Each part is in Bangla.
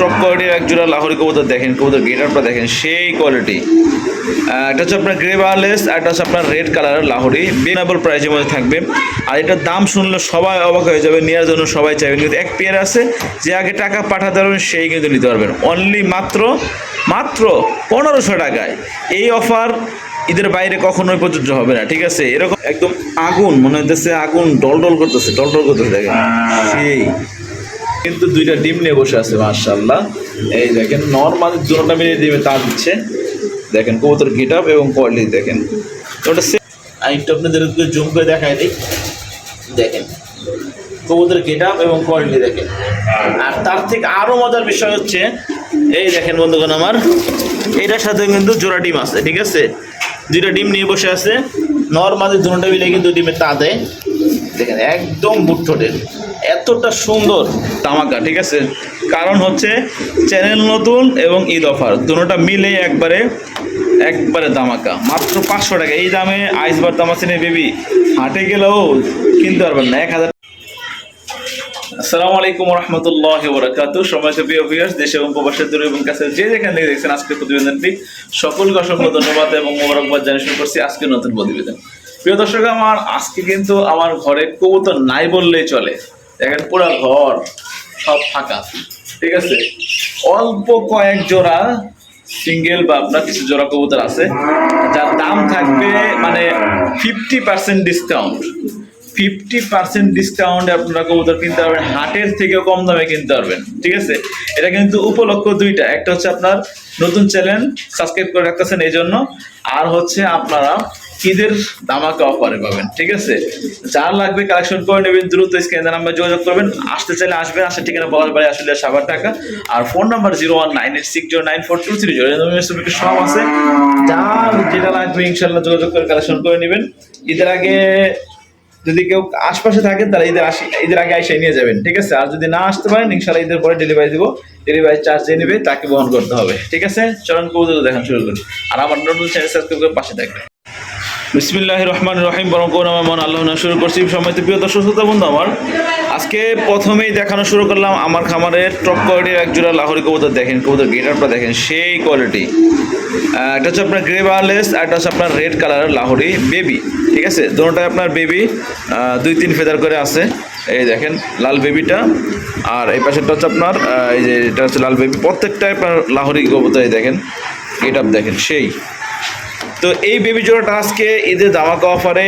টপ কোয়ালিটির এক জোড়া লাহোরি কবুতর দেখেন, কবুতর গেটারটা দেখেন, সেই কোয়ালিটি এটা হচ্ছে আপনার গ্রে বারলেস আর এটা হচ্ছে আপনার রেড কালারের লাহোরি। রিজনেবল প্রাইসের মধ্যে থাকবে। আর এটার দাম শুনলে সবাই অবাক হয়ে যাবে, নেওয়ার জন্য সবাই চাইবেন। কিন্তু এক পেয়ার আছে, যে আগে টাকা পাঠাতে পারবেন, সেই কিন্তু নিতে পারবেন। অনলি মাত্র মাত্র পনেরোশো টাকায়। এই অফার ঈদের বাইরে কখনোই প্রযোজ্য হবে না, ঠিক আছে? এরকম একদম আগুন, মনে হচ্ছে আগুন ডল ডল করতেছে ডল ডল করতেছে দেখেন। সেই। কিন্তু দুইটা ডিম নিয়ে বসে আছে মার্শাল্লাহ এই দেখেন নর্মাল দুটোটা মিলিয়ে ডিমে তা দিচ্ছে। দেখেন, কবুতর গেট আপ এবং কোয়ালিটি দেখেন। তো ওটা সে- আমি আপনাদের জুম করে দেখাই দিই। দেখেন, কবুতর গেট আপ এবং কোয়ালিটি দেখেন। আর তার থেকে আরও মজার বিষয় হচ্ছে, এই দেখেন বন্ধুগণ আমার, এটার সাথে কিন্তু জোড়া ডিম আছে, ঠিক আছে? দুইটা ডিম নিয়ে বসে আছে। নর্মালি দুটোটা মিলে কিন্তু ডিমে তা দেয়। দেখেন, একদম বুটঠোটের এতটা সুন্দর তামাকা ঠিক আছে? কারণ হচ্ছে চ্যানেল নতুন এবং ঈদ অফার, দুটোটা মিলে একবারে একবারে দামাকা মাত্র পাঁচশো টাকা। এই দামে আইসবার দাম আছে বেবি, হাটে গেলেও কিনতে পারবেন না, এক হাজার আসসালামু আলাইকুম রহমতুল্লাহ বরাকাতু সময় প্রিয় ভিউয়ার্স দেশে এবং প্রবাসের দূরে এবং কাছে যে যেখান থেকে দেখছেন আজকের প্রতিবেদনটি সকলকে অসংখ্য ধন্যবাদ এবং মোবারকবাদ জানিয়ে শুরু করছি আজকের নতুন প্রতিবেদন। প্রিয় দর্শক, আমার আজকে কিন্তু আমার ঘরে কবুতর নাই বললেই চলে। দেখেন, পুরো ঘর সব ফাঁকা। ঠিক আছে? অল্প কয়েক জোড়া সিঙ্গেল বা আপনার কিছু জোড়া কবুতর আছে, যার দাম থাকবে মানে fifty percent discount fifty percent ডিসকাউন্টে আপনারা কবুতর কিনতে পারবেন, হাটের থেকেও কম দামে কিনতে পারবেন। ঠিক আছে? এটা কিন্তু উপলক্ষ দুইটা, একটা হচ্ছে আপনার নতুন চ্যানেল সাবস্ক্রাইব করে রাখতেছেন এই জন্য, আর হচ্ছে আপনারা ঈদের দামাকা অফারে পাবেন, ঠিক আছে? যার লাগবে কালেকশন করে নেবেন, দ্রুত স্ক্রিনে নাম্বার যোগাযোগ করবেন। আসতে চাইলে আসবেন, আসার ঠিকানা বলার বাড়ি আসলে সাবার টাকা আর phone number zero one nine eight six zero nine four two three zero সব আছে। যার যেটা লাগবে, ইনশাল্লাহ যোগাযোগ করে কালেকশন করে নেবেন। ঈদের আগে যদি কেউ আশপাশে থাকেন তাহলে ঈদের আসি ঈদের আগে এসে নিয়ে যাবেন, ঠিক আছে? আর যদি না আসতে পারেন, ইনশাল্লাহ ঈদের পরে ডেলিভারি দিব। ডেলিভারি চার্জ যে নেবে, তাকে বহন করতে হবে, ঠিক আছে? চরণ কবুতর দেখান শুরু করি আর আমার নতুন চ্যানেল সাবস্ক্রাইব করে পাশে থাকবেন। বিসমিল্লাহ রহমান রহিম, বরং কোন আমার মন আল্লাহ শুরু করছি। সময় প্রিয় দর্শক, শ্রোতা, বন্ধু আমার, আজকে প্রথমেই দেখানো শুরু করলাম আমার খামারের টপ কোয়ালিটির এক জোড়া লাহোরি কবুতর দেখেন, কবুতর গেটারটা দেখেন, সেই কোয়ালিটি এটা হচ্ছে আপনার গ্রে বারলেস আর এটা হচ্ছে আপনার রেড কালারের লাহোরি বেবি ঠিক আছে? দুটোটাই আপনার বেবি দুই তিন ফেদার করে আছে। এই দেখেন, লাল বেবিটা আর এই পাশেরটা হচ্ছে আপনার এই যে এটা হচ্ছে লাল বেবি প্রত্যেকটাই আপনার লাহোরি কবুতর এই দেখেন গেট আপ দেখেন, সেই। তো এই বেবি জোড়াটা আজকে ঈদের দামাকা অফারে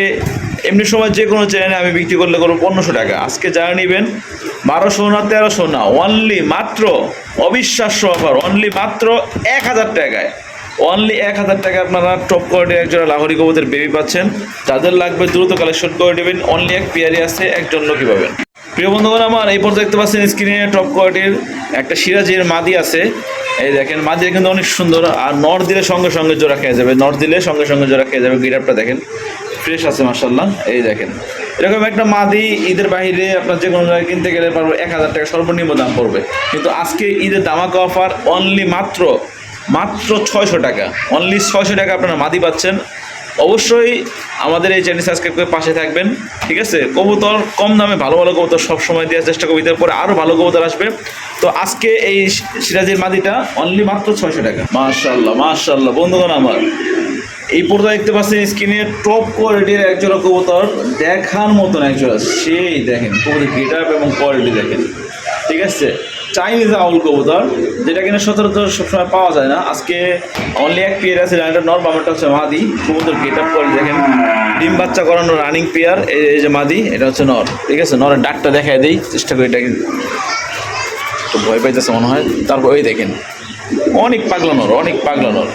এমনি সময় যে কোনো চ্যানেলে আমি বিক্রি করলে করব পনেরোশো টাকা। আজকে যারা নেবেন, বারোশো না তেরোশো না অনলি মাত্র অবিশ্বাস্য অফার অনলি মাত্র এক হাজার টাকায়। অনলি এক হাজার টাকা আপনারা টপ কোয়ালিটির একজোড়া লাহোরি কবুতের বেবি পাচ্ছেন। যাদের লাগবে দ্রুত কালেকশন করে নেবেন। অনলি এক পেয়ারি আছে, একজন লোকই পাবেন। প্রিয় বন্ধুগণ, আমার এই পর্যন্ত দেখতে পাচ্ছেন স্ক্রিনে টপ কোয়ালিটির একটা সিরাজের মাদি আছে। এই দেখেন মাদিরা কিন্তু অনেক সুন্দর। আর নর দিলে সঙ্গে সঙ্গে জোড়া খেয়ে যাবে। নর দিলে সঙ্গে সঙ্গে জোড়া খেয়ে যাবে। গিরাপটা দেখেন ফ্রেশ আছে মার্শাল্লাহ এই দেখেন, এরকম একটা মাদি ঈদের বাইরে আপনার যে কোনো জায়গায় কিনতে গেলে পারব। এক হাজার টাকা সর্বনিম্ন দাম পড়বে। কিন্তু আজকে ঈদের দামাকা অফার অনলি মাত্র মাত্র ছয়শো টাকা। অনলি ছয়শো টাকা আপনারা মাদি পাচ্ছেন। অবশ্যই আমাদের এই চ্যানেল সাবস্ক্রাইব করে পাশে থাকবেন, ঠিক আছে? কবুতর কম দামে ভালো ভালো কবুতর সব সময় দেওয়ার চেষ্টা করব। ঈদের পরে আরও ভালো কবুতর আসবে। তো আজকে এই সিরাজের মাদিটা অনলি মাত্র ছয়শো টাকা। মাশাল্লাহ মাশাল্লাহ বন্ধুগণ আমার। এই পর্দায় দেখতে পাচ্ছেন স্ক্রিনে টপ কোয়ালিটির একজোড়া কবুতর। দেখার মতন একজোড়া। সেই দেখেন, কবুতর গেট আপ এবং কোয়ালিটি দেখেন। ঠিক আছে? চাইনিজ আউল কবুতর যেটা কিনা সচরাচর সবসময় পাওয়া যায় না। আজকে অনলি এক পেয়ার আছে এটা নর বামারটা হচ্ছে মাদি। কবুতর গেট আপ করে দেখেন, ডিম বাচ্চা করানো রানিং পেয়ার এই যে মাদি, এটা হচ্ছে নর ঠিক আছে? নরের ডাকটা দেখায় দিই, চেষ্টা করি এটাকে তো ভয় পাইতেছে মনে হয়। তারপর ওই দেখেন, অনেক পাগলা নর অনেক পাগলা নর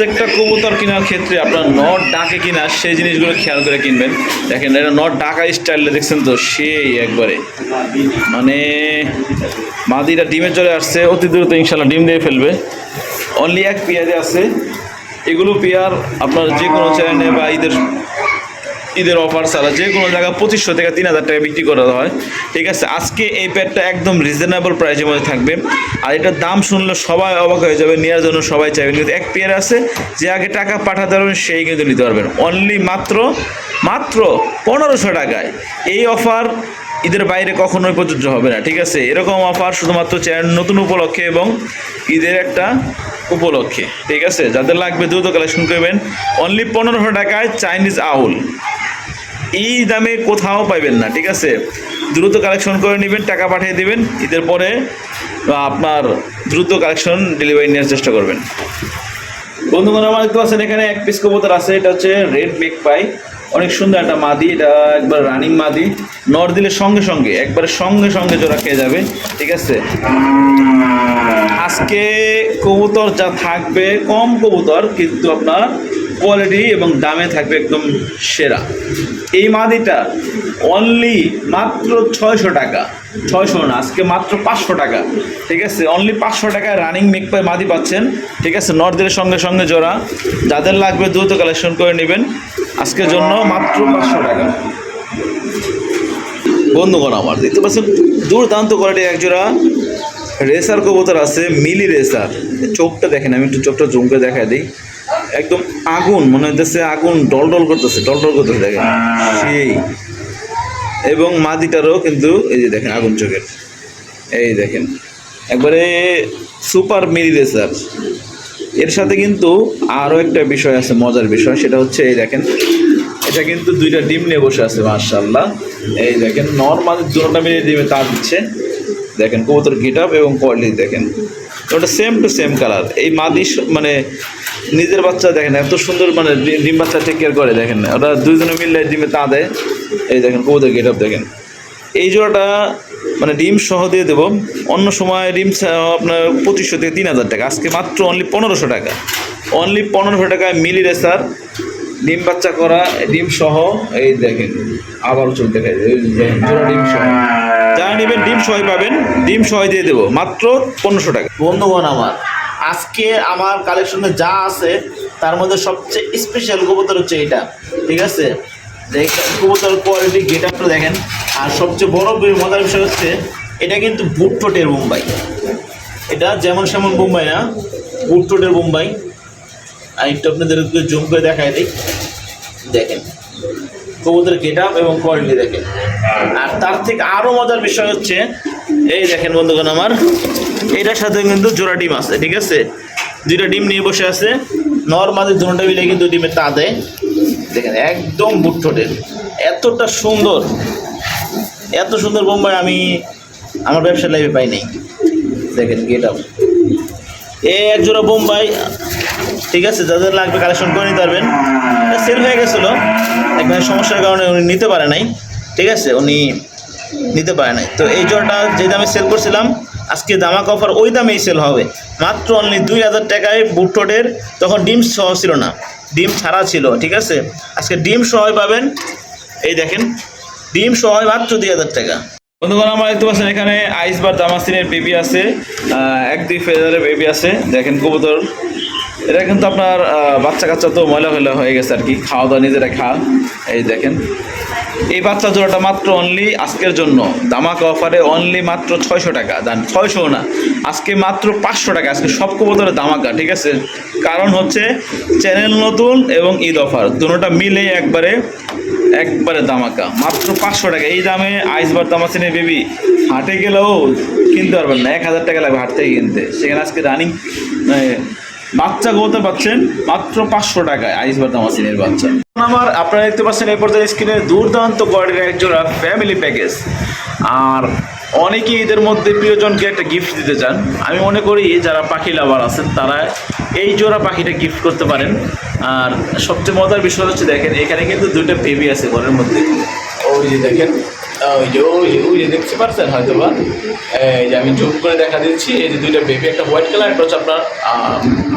প্রত্যেকটা কবুতর কেনার ক্ষেত্রে আপনার নট ডাকে কিনা, সেই জিনিসগুলো খেয়াল করে কিনবেন। দেখেন, এটা নট ডাকা স্টাইলে দেখছেন তো, সেই একবারে। মানে মাদিটা ডিমে চলে আসছে, অতি দ্রুত ইনশাল্লাহ ডিম দিয়ে ফেলবে। অনলি এক পেঁয়াজে আছে। এগুলো পেয়ার আপনার যে কোনো চ্যানেলে বা ঈদের ঈদের অফার ছাড়া যে কোনো জায়গায় পঁচিশশো থেকে তিন হাজার টাকা বিক্রি করা হয়। ঠিক আছে? আজকে এই প্যাডটা একদম রিজনেবল প্রাইসের মধ্যে থাকবে। আর এটার দাম শুনলে সবাই অবাক হয়ে যাবে, নেওয়ার জন্য সবাই চাইবেন কিন্তু এক পেয়ার আছে, যে আগে টাকা পাঠাতে পারবেন, সেই কিন্তু নিতে পারবেন। অনলি মাত্র মাত্র পনেরোশো টাকায়। এই অফার ঈদের বাইরে কখনোই প্রযোজ্য হবে না, ঠিক আছে? এরকম অফার শুধুমাত্র চ্যানেল নতুন উপলক্ষে এবং ঈদের একটা উপলক্ষে, ঠিক আছে? যাদের লাগবে দ্রুত কালেকশন করবেন। অনলি পনেরোশো টাকায় চাইনিজ আউল। এই দামে কোথাও পাইবেন না, ঠিক আছে? দ্রুত কালেকশন করে নেবেন, টাকা পাঠিয়ে দেবেন, ঈদের পরে আপনার দ্রুত কালেকশন ডেলিভারি নেওয়ার চেষ্টা করবেন। বন্ধুগণ, আমার দেখতে পাচ্ছেন এখানে এক পিস কবুতর আছে, এটা হচ্ছে রেড মেক পাই অনেক সুন্দর একটা মাদি, এটা একবার রানিং মাদি। নর দিলে সঙ্গে সঙ্গে, একবারে সঙ্গে সঙ্গে জোড়া খেয়ে যাবে, ঠিক আছে? আজকে কবুতর যা থাকবে, কম কবুতর, কিন্তু আপনার কোয়ালিটি এবং দামে থাকবে একদম সেরা। এই মাদিটা অনলি মাত্র ছয়শো টাকা। ছয়শো না, আজকে মাত্র পাঁচশো টাকা। ঠিক আছে? অনলি পাঁচশো টাকায় রানিং মেক পাই মাদি পাচ্ছেন। ঠিক আছে? নর্দের সঙ্গে সঙ্গে জোড়া। যাদের লাগবে দ্রুত কালেকশন করে নেবেন। আজকের জন্য মাত্র পাঁচশো টাকা। বন্ধুগণ আমার, দেখতে পাচ্ছেন, দুর্দান্ত কোয়ালিটির একজোড়া রেসার কবুতর আছে, মিলি রেসার চোখটা দেখেন, আমি একটু চোখটা জুম করে দেখাই দিই। একদম আগুন মনে হইতেছে আগুন ডল ডল করতেছে ডল ডল করতেছে দেখেন। সেই। এবং মাদিটারও কিন্তু এই যে দেখেন আগুন চোখের। এই দেখেন। একবারে সুপার মিলি রেসার এর সাথে কিন্তু আরও একটা বিষয় আছে মজার বিষয় সেটা হচ্ছে এই দেখেন এটা কিন্তু দুইটা ডিম নিয়ে বসে আছে মার্শাল্লাহ এই দেখেন নর্মাল দুটোটা মিলিয়ে ডিমে তা দিচ্ছে। দেখেন কবুতর গেট আপ এবং কোয়ালিটি দেখেন। ওটা সেম টু সেম কালার এই মাদি স- মানে নিজের বাচ্চা দেখেন, এত সুন্দর মানে ডিম বাচ্চা টেক কেয়ার করে, দেখেন। ওরা দুইজনে মিললে ডিমে তা দেয়। এই দেখেন কবুতর গেট দেখেন। এই জোড়াটা মানে ডিম সহ দিয়ে দেবো। অন্য সময় ডিম আপনার পঁচিশশো থেকে তিন হাজার টাকা। আজকে মাত্র অনলি পনেরোশো টাকা। অনলি পনেরোশো টাকায় মিলি রেসার ডিম বাচ্চা করা, ডিম সহ, এই দেখেন। আবারও চলতে খাই জোড়া ডিম সহ। যারা নেবেন, ডিম সহ পাবেন, ডিম সহ দিয়ে দেবো। মাত্র পনেরোশো টাকা। বন্ধুগণ আমার আজকে আমার কালেকশনে যা আছে, তার মধ্যে সবচেয়ে স্পেশাল কবুতর হচ্ছে এটা। ঠিক আছে? কবুতর কোয়ালিটি গেট আপটা দেখেন। আর সবচেয়ে বড় মজার বিষয় হচ্ছে, এটা কিন্তু বুটটোটের মুম্বাই এটা যেমন সেমন মুম্বাই না বুটটোটের মুম্বাই আর একটু আপনাদের জুম করে দেখায় দিই। দেখেন কবুতরের গেট আপ এবং কোয়ালিটি দেখেন। আর তার থেকে আরও মজার বিষয় হচ্ছে, এই দেখেন বন্ধুগণ আমার এটার সাথে কিন্তু জোড়া ডিম আছে, ঠিক আছে? দুইটা ডিম নিয়ে বসে আছে। নর্মালি দুটো মিলে কিন্তু ডিমে তা দেয়। দেখেন, একদম বুটঠোটের। এতটা সুন্দর। এত সুন্দর বোম্বাই আমি আমার ব্যবসার লাইফে পাই নাই। দেখেন গেট আপ এ এক জোড়া বোম্বাই, ঠিক আছে? যাদের লাগবে কালেকশন করে নিতে পারবেন। সেল হয়ে গেছিল। এখানে সমস্যার কারণে উনি নিতে পারে নাই। ঠিক আছে? উনি নিতে পারে নাই। তো এই জোড়াটা যে দামে সেল করছিলাম, আজকে দামাক অফার ওই দামেই সেল হবে। মাত্র অনলি দুই হাজার টাকায় বুটটোটের, তখন ডিম সহ ছিল না। ডিম ছাড়া ছিল, ঠিক আছে? আজকে ডিম সহ পাবেন, এই দেখেন, ডিম সহ মাত্র দুই হাজার টাকা। বন্ধুগণ, আমার দেখতে পাচ্ছেন এখানে আইস বার দামাসিনের বেবি আছে এক দুই ফেজারের বেবি আছে। দেখেন কবুতর। এটা কিন্তু আপনার বাচ্চা কাচ্চা তো ময়লা ফেলা হয়ে গেছে আর কি। খাওয়া দাওয়া নিজেরা খা এই দেখেন। এই বাচ্চা জোড়াটা মাত্র অনলি আজকের জন্য। দামাকা অফারে অনলি মাত্র ছয়শো টাকা। জান ছয়শো না। আজকে মাত্র পাঁচশো টাকা। আজকে সব কবুতরের দামাকা ঠিক আছে? কারণ হচ্ছে চ্যানেল নতুন এবং ঈদ অফার দুটোটা মিলে একবারে একবারে দামাকা মাত্র পাঁচশো টাকা। এই দামে আইসবার দামাসিনে বেবি হাটে গেলেও কিনতে পারবেন না। এক হাজার টাকা লাগবে হাট কিনতে। সেখানে আজকে রানিং বাচ্চা কবুতর পাচ্ছেন? মাত্র পাঁচশো টাকায় আইসবার দামাসিনের বাচ্চা। আমার আপনারা দেখতে পাচ্ছেন এই পর্যায়ে স্ক্রিনে দুর্দান্ত কোয়ালিটির একজোড়া ফ্যামিলি প্যাকেজ আর অনেকেই এদের মধ্যে প্রিয়জনকে একটা গিফট দিতে চান। আমি মনে করি যারা পাখি লাভার আছেন, তারা এই জোড়া পাখিটা গিফট করতে পারেন। আর সবচেয়ে মজার বিষয় হচ্ছে, দেখেন, এখানে কিন্তু দুইটা বেবি আছে ঘরের মধ্যে। ওই যে দেখেন ওই যে ওই যে দেখতে পাচ্ছেন হয়তো বা এই যে আমি জুম করে দেখা দিচ্ছি, এই যে দুইটা বেবি একটা হোয়াইট কালার একটা হচ্ছে আপনার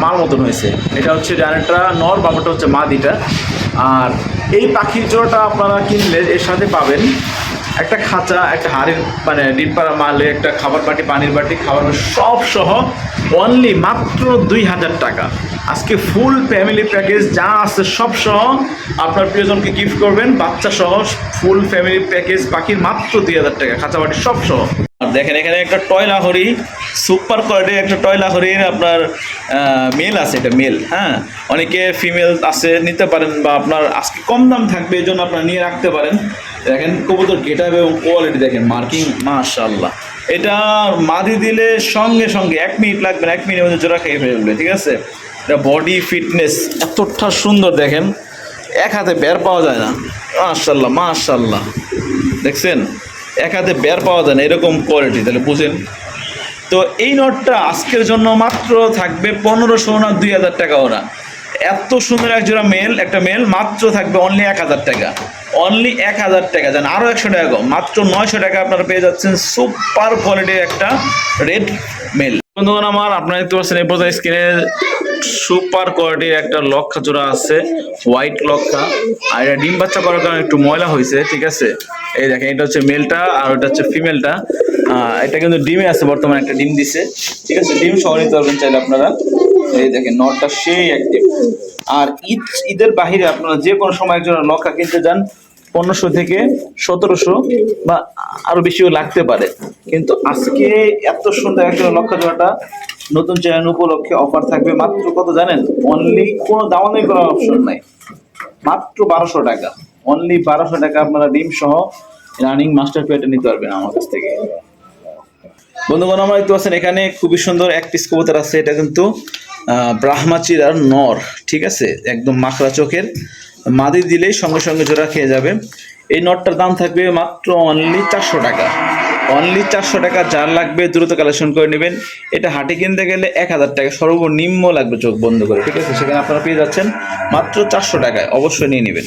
মার মতন হয়েছে। এটা হচ্ছে ডানেরটা নর, বাবাটা হচ্ছে মাদিটা আর এই পাখির জোড়াটা আপনারা কিনলে এর সাথে পাবেন একটা খাঁচা, একটা হাড়ির মানে ডিম পাড়া মালে, একটা খাবার বাটি, পানির বাটি, খাবার সব সহ অনলি মাত্র দুই হাজার টাকা। আজকে ফুল ফ্যামিলি প্যাকেজ যা আছে সব সহ আপনার প্রিয়জনকে গিফট করবেন, বাচ্চা সহ ফুল ফ্যামিলি প্যাকেজ পাখির মাত্র দুই হাজার টাকা, খাঁচাবাটি সব সহ। আর দেখেন, এখানে একটা টয়লা হরি সুপার কোয়ালিটির একটা টয়লা হরির আপনার মেল আছে, এটা মেল হ্যাঁ? অনেকে ফিমেল আছে, নিতে পারেন বা আপনার আজকে কম দাম থাকবে, এই জন্য আপনারা নিয়ে রাখতে পারেন। দেখেন, কবুতর গেট এবং কোয়ালিটি দেখেন মার্কিং মাশাল্লাহ এটা মাদি দিলে সঙ্গে সঙ্গে, এক মিনিট লাগবে এক মিনিটের মধ্যে জোড়া খেয়ে ফেলবে, ঠিক আছে? এটা বডি ফিটনেস এতটা সুন্দর দেখেন। এক হাতে বের পাওয়া যায় না। মাশাল্লাহ মাশাল্লাহ দেখছেন? এক হাতে বের পাওয়া যায় না, এরকম কোয়ালিটি তাহলে বুঝেন? তো এই নটটা আজকের জন্য মাত্র থাকবে পনেরোশো না দুই হাজার টাকা ওরা। এত সুন্দর এক জোড়া মেল একটা মেল মাত্র থাকবে অনলি এক হাজার টাকা। অনলি এক হাজার টাকা, জান আরও একশো টাকা মাত্র নয়শো টাকা আপনারা পেয়ে যাচ্ছেন সুপার কোয়ালিটির একটা রেড মেল বন্ধুগণ আমার, আপনারা দেখতে পাচ্ছেন এই পর্যায়ে স্ক্রিনে সুপার কোয়ালিটির একটা লক্ষা জোড়া আছে, হোয়াইট লক্ষা। আর এটা ডিম বাচ্চা করার কারণে একটু ময়লা হয়েছে, ঠিক আছে? এই দেখেন, এটা হচ্ছে মেলটা আর ওটা হচ্ছে ফিমেলটা। এটা কিন্তু ডিমে আছে, বর্তমানে একটা ডিম দিছে, ঠিক আছে? ডিম সহ নিতে পারবেন চাইলে আপনারা। এই দেখেন, নটটা সেই অ্যাক্টিভ আর ঈদ, ঈদের বাহিরে আপনারা যে কোনো সময় একজন লক্ষা কিনতে যান, পনেরোশো থেকে সতেরোশো বা আরও বেশিও লাগতে পারে। কিন্তু আজকে এত সুন্দর একজন লক্ষা জোড়াটা নতুন চ্যানেল উপলক্ষে অফার থাকবে। মাত্র কত জানেন? অনলি কোনো দামাদামি করার অপশন নাই। মাত্র বারোশো টাকা। অনলি বারোশো টাকা আপনারা ডিম সহ রানিং মাস্টার পেয়ারটা নিতে পারবেন আমার কাছ থেকে। বন্ধুগণ আমরা দেখতে পাচ্ছেন এখানে খুবই সুন্দর এক পিস কবুতর আছে। এটা কিন্তু আহ, ব্রাহ্মাচিরার নর ঠিক আছে? একদম মাখরা চোখের। মাদি দিলেই সঙ্গে সঙ্গে জোড়া খেয়ে যাবে। এই নটটার দাম থাকবে মাত্র অনলি চারশো টাকা। অনলি চারশো টাকা যার লাগবে দ্রুত কালেকশন করে নেবেন। এটা হাটে কিনতে গেলে এক হাজার টাকা সর্বনিম্ন লাগবে চোখ বন্ধ করে, ঠিক আছে? সেখানে আপনারা পেয়ে যাচ্ছেন মাত্র চারশো টাকায়, অবশ্যই নিয়ে নেবেন।